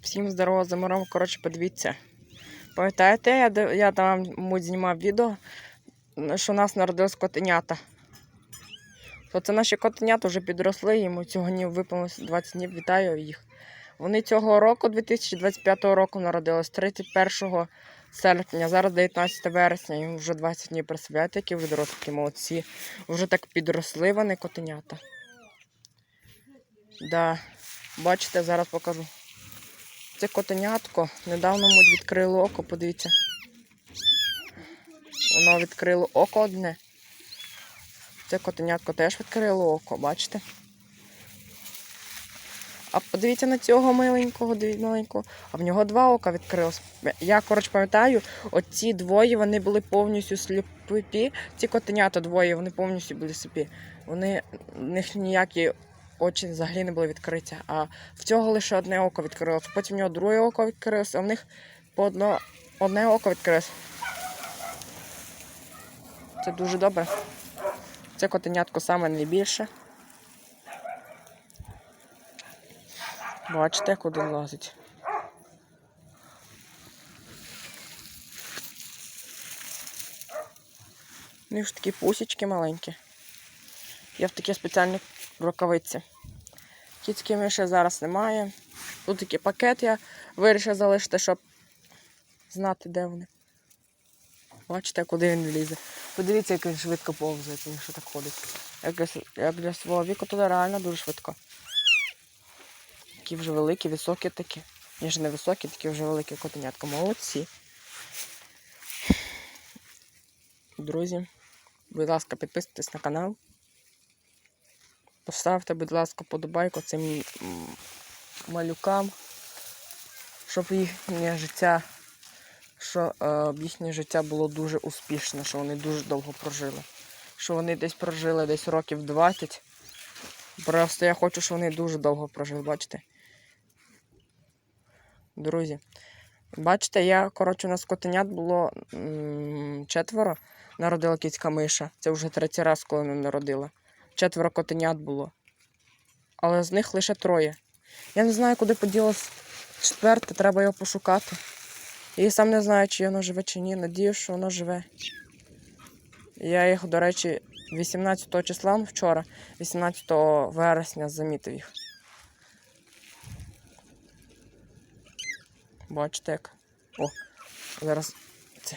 Всім здорово, замором. Коротше, подивіться. Пам'ятаєте, я, я там мабуть, знімав відео, що у нас народились котенята. То це наші котенята вже підросли, йому цього днів виповнилося 20 днів. Вітаю їх. Вони цього року, 2025 року, народились 31 серпня, зараз 19 вересня, їм вже 20 днів представляєте, які вже дорослі молодці. Вже так підросли вони котенята. Да. Бачите, зараз покажу. Це котенятко. Недавно муть відкрило око, подивіться. Воно відкрило око одне. Це котенятко теж відкрило око, бачите? А подивіться на цього миленького, маленького. А в нього два ока відкрилось. Я, коротше, пам'ятаю, оці двоє вони були повністю сліпі. Ці котенята двоє, вони повністю були сліпі. Вони, в них ніякі очі взагалі не були відкриті. А в цього лише одне око відкрилось. Потім в нього друге око відкрилось, а в них по одно, одне око відкрилось. Це дуже добре. Це котенятко саме найбільше. Бачите, куди лазить. Ну і ж такі пусічки маленькі. Я в такі спеціальні рукавиці. Кіцьки миші зараз немає. Тут такий пакет я вирішив залишити, щоб знати, де вони. Бачите, куди він влізе. Подивіться, як він швидко повзає, він що так ходить. Як для, як для свого віку, то реально дуже швидко. Такі вже великі, високі такі. Ніж не високі, такі вже великі котенятка. Молодці. Друзі, будь ласка, підписуйтесь на канал. Поставте, будь ласка, подобайку цим малюкам, щоб їхнє життя, що е, їхнє життя було дуже успішне, що вони дуже довго прожили. Що вони десь прожили десь років 20. Просто я хочу, щоб вони дуже довго прожили, бачите? Друзі. Бачите, я, коротше, у нас котенят було м, четверо. Народила кіцька миша. Це вже третій раз, коли вона народила. Четверо котенят було. Але з них лише троє. Я не знаю, куди поділось четверте, треба його пошукати. І сам не знаю, чи воно живе чи ні. Надію, що воно живе. Я їх, до речі, 18 числа ну, вчора, 18 вересня, замітив їх. Бачите як. О, зараз. Це.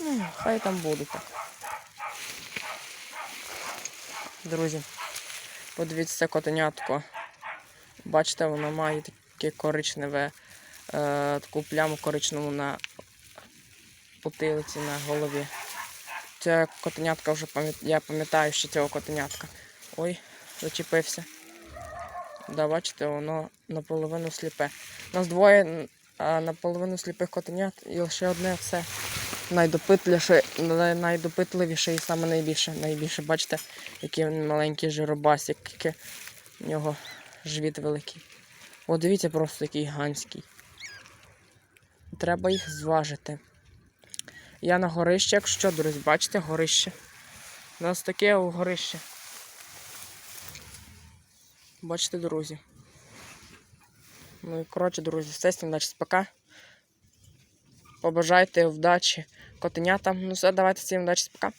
Ну, хай там будуть так. Друзі, подивіться це котенятко. Бачите, воно має таке коричневе, е, таку пляму коричневу на потилиці на голові. Це котенятка вже пам'ят... я пам'ятаю ще цього котенятка. Ой, зачепився. Да, бачите, воно наполовину сліпе. У нас двоє а, наполовину сліпих котенят і лише одне це найдопитливіше, найдопитливіше і саме найбільше. Найбільше, бачите, який маленький жиробасик, який в нього живіт великий. О, дивіться, просто який ганський. Треба їх зважити. Я на горище, якщо, друзі, бачите, горище. У нас таке горище. Бачите, друзі. Ну і коротше, друзі, все всім значить, пока. Побажайте вдачі котенятам. Ну все, давайте всім вдачі, пока.